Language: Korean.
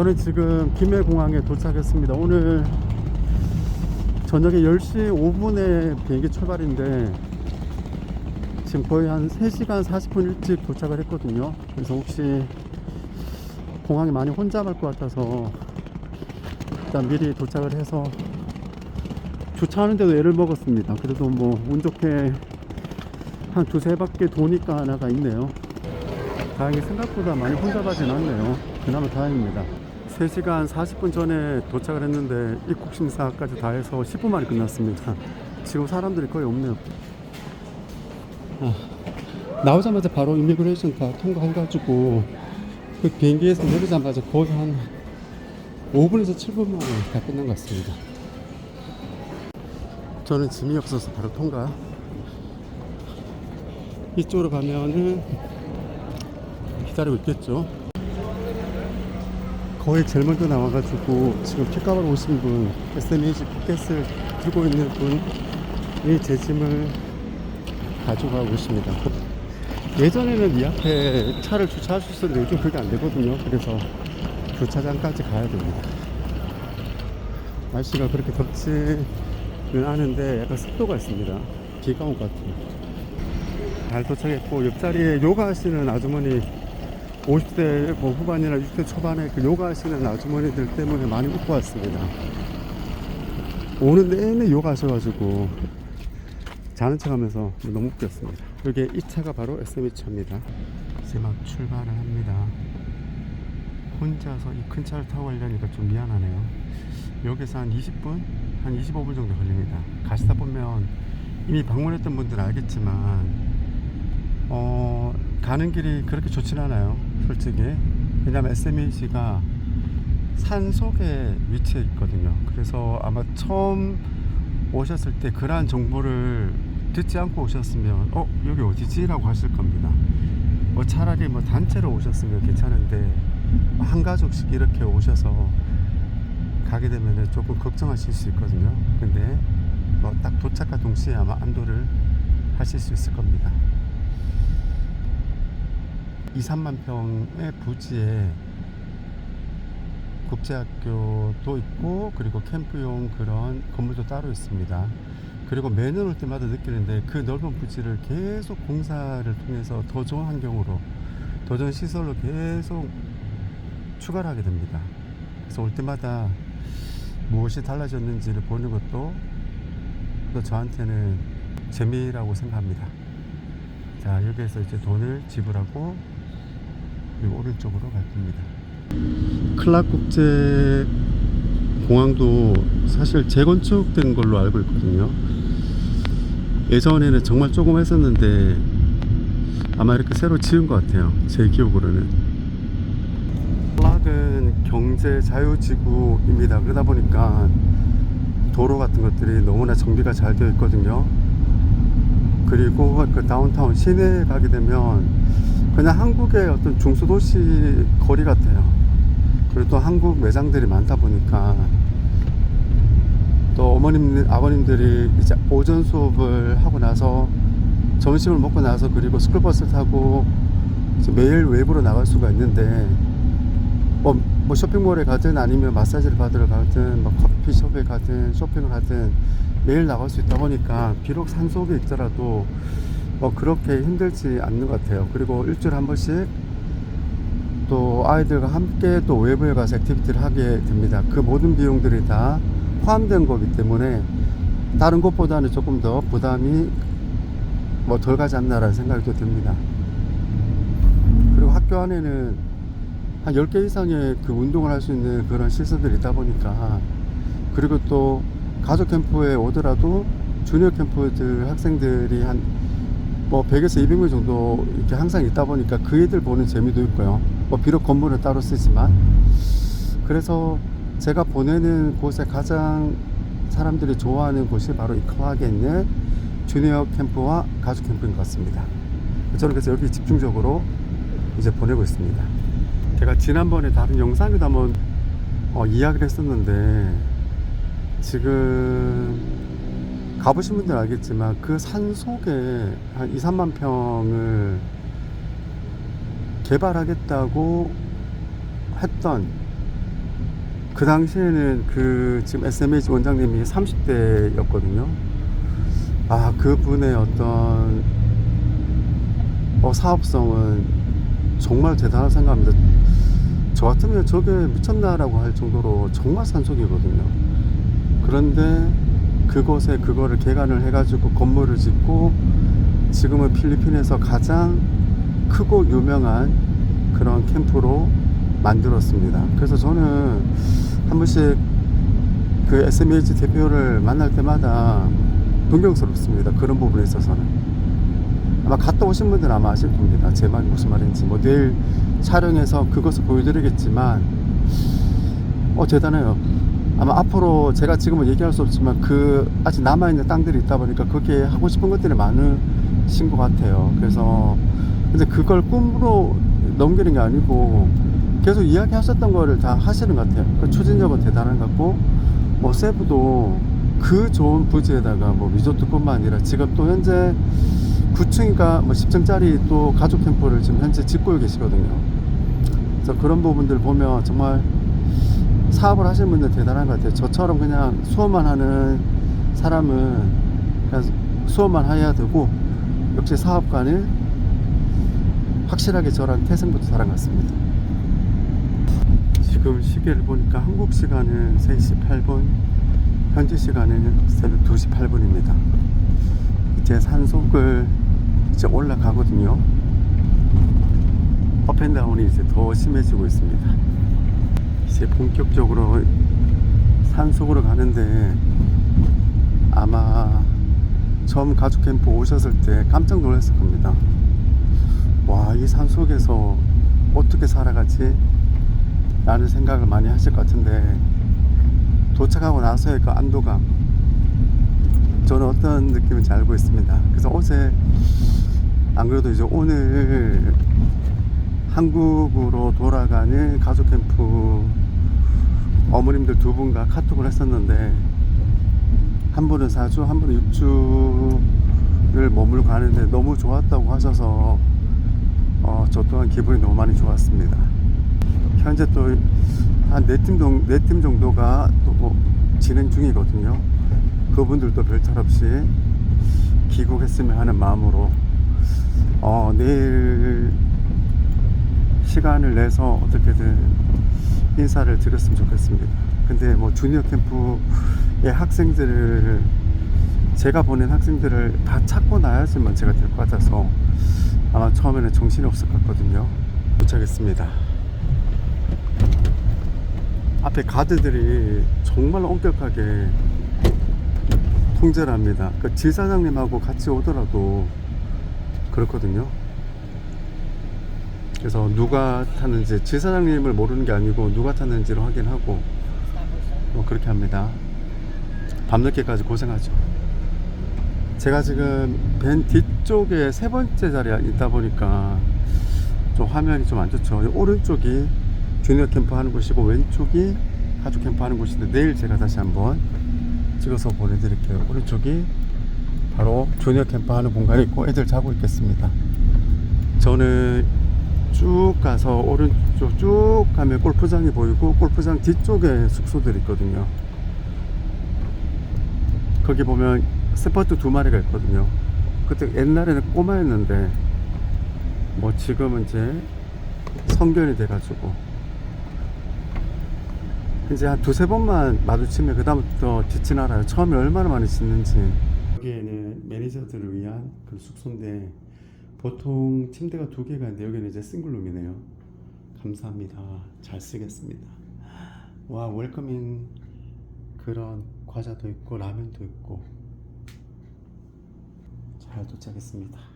저는 지금 김해공항에 도착했습니다. 오늘 저녁에 10시 5분에 비행기 출발인데 지금 거의 한 3시간 40분 일찍 도착을 했거든요. 그래서 혹시 공항에 많이 혼잡할 것 같아서 일단 미리 도착을 해서 주차하는데도 애를 먹었습니다. 그래도 뭐 운 좋게 한 두세 바퀴 도니까 하나가 있네요. 다행히 생각보다 많이 혼잡하진 않네요. 그나마 다행입니다. 3시간 40분 전에 도착을 했는데 입국 심사까지 다 해서 10분 만에 끝났습니다. 지금 사람들이 거의 없네요. 아, 나오자마자 바로 이미그레이션 다 통과해가지고 그 비행기에서 내리자마자 거의 한 5분에서 7분 만에 다 끝난 것 같습니다. 저는 짐이 없어서 바로 통과. 이쪽으로 가면은 기다리고 있겠죠. 거의 제일 먼저 나와가지고 지금 픽업을 오신 분, SMH 피켓을 들고 있는 분이 제 짐을 가져가고 있습니다. 예전에는 이 앞에 차를 주차할 수 있었는데 요즘 그게 안 되거든요. 그래서 주차장까지 가야 됩니다. 날씨가 그렇게 덥지는 않은데 약간 습도가 있습니다. 비가 온 것 같아요. 잘 도착했고 옆자리에 요가 하시는 아주머니 50대 뭐 후반이나 60대 초반에 그 요가 하시는 아주머니들 때문에 많이 웃고 왔습니다. 오는 내내 요가 하셔가지고 자는 척 하면서 너무 웃겼습니다. 여기 이 차가 바로 SME 차입니다. 이제 막 출발을 합니다. 혼자서 이 큰 차를 타고 가려니까 좀 미안하네요. 여기서 한 20분? 한 25분 정도 걸립니다. 가시다 보면 이미 방문했던 분들은 알겠지만 어, 가는 길이 그렇게 좋진 않아요. 솔직히. 왜냐면 SMAC가 산 속에 위치해 있거든요. 그래서 아마 처음 오셨을 때 그러한 정보를 듣지 않고 오셨으면 어 여기 어디지? 라고 하실 겁니다. 뭐 차라리 뭐 단체로 오셨으면 괜찮은데 한 가족씩 이렇게 오셔서 가게 되면 조금 걱정하실 수 있거든요. 근데 뭐 딱 도착과 동시에 아마 안도를 하실 수 있을 겁니다. 2, 3만 평의 부지에 국제학교도 있고 그리고 캠프용 그런 건물도 따로 있습니다. 그리고 매년 올 때마다 느끼는데 그 넓은 부지를 계속 공사를 통해서 더 좋은 환경으로 더 좋은 시설로 계속 추가를 하게 됩니다. 그래서 올 때마다 무엇이 달라졌는지를 보는 것도 또 저한테는 재미라고 생각합니다. 자, 여기에서 이제 돈을 지불하고 그리고 오른쪽으로 갈 겁니다. 클락 국제 공항도 사실 재건축된 걸로 알고 있거든요. 예전에는 정말 조금 했었는데 아마 이렇게 새로 지은 것 같아요. 제 기억으로는. 클락은 경제 자유지구입니다. 그러다 보니까 도로 같은 것들이 너무나 정비가 잘 되어 있거든요. 그리고 그 다운타운 시내에 가게 되면 그냥 한국의 어떤 중소도시 거리 같아요. 그리고 또 한국 매장들이 많다 보니까 또 어머님, 아버님들이 이제 오전 수업을 하고 나서 점심을 먹고 나서 그리고 스쿨버스 타고 매일 외부로 나갈 수가 있는데 뭐, 뭐 쇼핑몰에 가든 아니면 마사지를 받으러 가든 뭐 커피숍에 가든 쇼핑을 하든 매일 나갈 수 있다 보니까 비록 산속에 있더라도 뭐 그렇게 힘들지 않는 것 같아요. 그리고 일주일에 한 번씩 또 아이들과 함께 또 외부에 가서 액티비티를 하게 됩니다. 그 모든 비용들이 다 포함된 거기 때문에 다른 곳보다는 조금 더 부담이 뭐 덜 가지 않나라는 생각이 또 듭니다. 그리고 학교 안에는 한 10개 이상의 그 운동을 할 수 있는 그런 시설들이 있다 보니까 그리고 또 가족 캠프에 오더라도 주니어 캠프들 학생들이 한 뭐 100에서 200명 정도 이렇게 항상 있다 보니까 그 애들 보는 재미도 있고요. 뭐 비록 건물은 따로 쓰지만 그래서 제가 보내는 곳에 가장 사람들이 좋아하는 곳이 바로 이 클락에 있는 주니어 캠프와 가족 캠프인 것 같습니다. 저는 그래서 여기 집중적으로 이제 보내고 있습니다. 제가 지난번에 다른 영상에도 한번 어, 이야기를 했었는데 지금 가보신 분들 알겠지만 그 산 속에 한 2, 3만 평을 개발하겠다고 했던 그 당시에는 그 지금 SMH 원장님이 30대였거든요. 아, 그분의 어떤 어, 사업성은 정말 대단하다고 생각합니다. 저 같으면 저게 미쳤나라고 할 정도로 정말 산속이거든요. 그런데 그곳에 그거를 개관을 해가지고 건물을 짓고 지금은 필리핀에서 가장 크고 유명한 그런 캠프로 만들었습니다. 그래서 저는 한 번씩 그 SMH 대표를 만날 때마다 존경스럽습니다. 그런 부분에 있어서는. 아마 갔다 오신 분들은 아마 아실 겁니다. 제 말이 무슨 말인지. 뭐 내일 촬영해서 그것을 보여드리겠지만, 어, 대단해요. 아마 앞으로 제가 지금은 얘기할 수 없지만 그 아직 남아있는 땅들이 있다 보니까 거기에 하고 싶은 것들이 많으신 것 같아요. 그래서 근데 그걸 꿈으로 넘기는 게 아니고 계속 이야기 하셨던 거를 다 하시는 것 같아요. 그 추진력은 대단한 것 같고 뭐 세부도 그 좋은 부지에다가 뭐 리조트뿐만 아니라 지금 또 현재 9층인가 뭐 10층짜리 또 가족 캠프를 지금 현재 짓고 계시거든요. 그래서 그런 부분들 보면 정말 사업을 하시는 분들 대단한 것 같아요. 저처럼 그냥 수업만 하는 사람은 그냥 수업만 해야 되고 역시 사업가는 확실하게 저랑 태생부터 사람 같습니다. 지금 시계를 보니까 한국 시간은 3시 8분, 현지 시간은 새벽 2시 8분입니다. 이제 산속을 이제 올라가거든요. 업앤다운이 이제 더 심해지고 있습니다. 이제 본격적으로 산 속으로 가는데 아마 처음 가족 캠프 오셨을 때 깜짝 놀랐을 겁니다. 와, 이 산 속에서 어떻게 살아가지? 라는 생각을 많이 하실 것 같은데 도착하고 나서의 그 안도감 저는 어떤 느낌인지 알고 있습니다. 그래서 어제 안 그래도 이제 오늘 한국으로 돌아가는 가족 캠프 어머님들 두 분과 카톡을 했었는데 한 분은 4주, 한 분은 6주를 머물고 가는데 너무 좋았다고 하셔서 어, 저 또한 기분이 너무 많이 좋았습니다. 현재 또 한 네팀 정도, 네팀 정도가 또 진행 중이거든요. 그분들도 별탈 없이 귀국했으면 하는 마음으로 어, 내일 시간을 내서 어떻게든 인사를 드렸으면 좋겠습니다. 근데 뭐 주니어 캠프의 학생들을 제가 보낸 학생들을 다 찾고 나야지만 제가 될 것 같아서 아마 처음에는 정신이 없을 것 같거든요. 도착했습니다. 앞에 가드들이 정말 엄격하게 통제를 합니다. 그 지사장님하고 같이 오더라도 그렇거든요. 그래서 누가 탔는지 지사장님을 모르는 게 아니고 누가 탔는지를 확인하고 뭐 그렇게 합니다. 밤늦게까지 고생하죠. 제가 지금 벤 뒤쪽에 세 번째 자리에 있다 보니까 좀 화면이 좀 안 좋죠. 오른쪽이 주니어 캠프 하는 곳이고 왼쪽이 가족 캠프 하는 곳인데 내일 제가 다시 한번 찍어서 보내드릴게요. 오른쪽이 바로 주니어 캠프 하는 공간이 있고 애들 자고 있겠습니다. 저는 쭉 가서 오른쪽 쭉 가면 골프장이 보이고 골프장 뒤쪽에 숙소들이 있거든요. 거기 보면 세퍼트 두 마리가 있거든요. 그때 옛날에는 꼬마였는데 뭐 지금은 이제 성견이 돼가지고 이제 한 두세 번만 마주치면 그다음부터 짓진 않아요. 처음에 얼마나 많이 짓는지. 여기에는 매니저들을 위한 그 숙소인데 보통 침대가 두 개가 있는데 여기는 이제 싱글룸이네요. 감사합니다. 잘 쓰겠습니다. 와 웰커밍 그런 과자도 있고 라면도 있고 잘 도착했습니다.